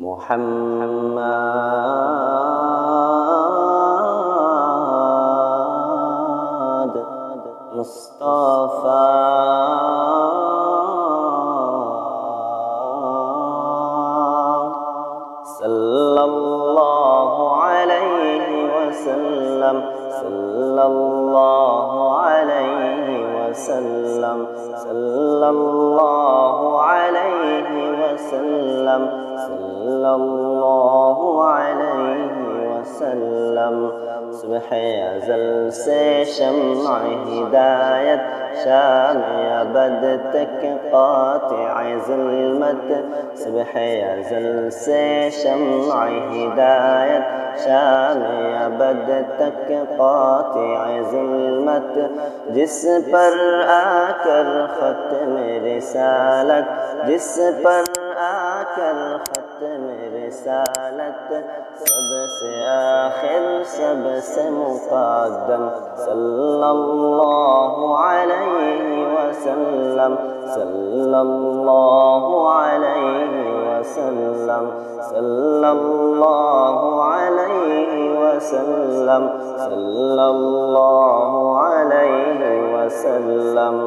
محمد مصطفى. صلى الله عليه وسلم. صلى الله عليه وسلم. صلى الله عليه وسلم صلى الله عليه وسلم. صبح ازل سے شمع ہدایت شام ابد تک قاطع ظلمت صبح ازل سے شمع ہدایت شام ابد تک قاطع ظلمت جس پر آ کر ختم رسالت جس پر آ کر ختم رسالت سب سے آخر سب سے مقدم. صلی اللہ علیہ وسلم صلی اللہ علیہ وسلم صلی اللہ علیہ وسلم صلی اللہ علیہ وسلم.